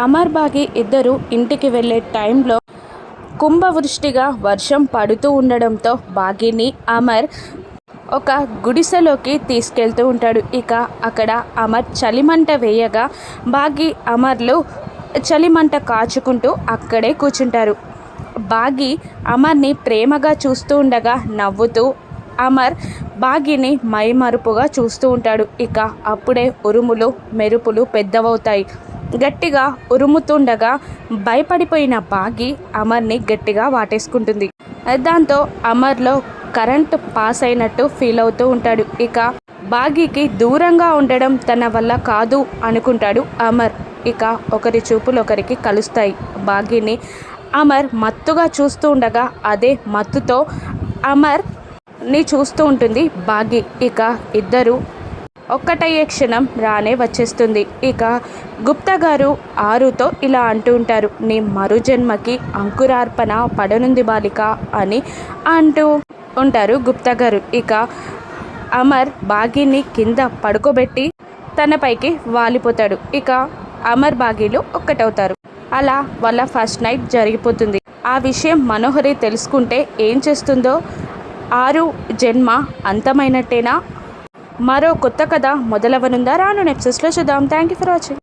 అమర్ బాగి ఇద్దరు ఇంటికి వెళ్ళే టైంలో కుంభవృష్టిగా వర్షం పడుతూ ఉండడంతో బాగిని అమర్ ఒక గుడిసెలోకి తీసుకెళ్తూ ఉంటాడు. ఇక అక్కడ అమర్ చలిమంట వేయగా బాగి అమర్లు చలిమంట కాచుకుంటూ అక్కడే కూర్చుంటారు. బాగి అమర్ని ప్రేమగా చూస్తూ ఉండగా నవ్వుతూ అమర్ బాగిని మైమరుపుగా చూస్తూ ఉంటాడు. ఇక అప్పుడే ఉరుములు మెరుపులు పెద్దవవుతాయి. గట్టిగా ఉరుముతుండగా భయపడిపోయిన బాగి అమర్ని గట్టిగా వాటేసుకుంటుంది. దాంతో అమర్లో కరెంట్ పాస్ అయినట్టు ఫీల్ అవుతూ ఉంటాడు. ఇక బాగీకి దూరంగా ఉండడం తన వల్ల కాదు అనుకుంటాడు అమర్. ఇక ఒకరి చూపులు ఒకరికి కలుస్తాయి. బాగీని అమర్ మత్తుగా చూస్తూ ఉండగా అదే మత్తుతో అమర్ని చూస్తూ ఉంటుంది బాగి. ఇక ఇద్దరు ఒక్కటయ్యే క్షణం రానే వచ్చేస్తుంది. ఇక గుప్తా గారు ఆరుతో ఇలా అంటూ ఉంటారు నీ మరుజన్మకి అంకురార్పణ పడనుంది బాలిక అని అంటూ ఉంటారు గుప్తా గారు. ఇక అమర్ బాగిని కింద పడుకోబెట్టి తనపైకి వాలిపోతాడు. ఇక అమర్ బాగీలు ఒక్కటవుతారు. అలా వాళ్ళ ఫస్ట్ నైట్ జరిగిపోతుంది. ఆ విషయం మనోహరి తెలుసుకుంటే ఏం చేస్తుందో ఆరు జన్మ అంతమైనట్టేనా? మరో కొత్త కథ మొదలవనుందా? రాను నెప్సెస్లో చూద్దాం. Thank you for watching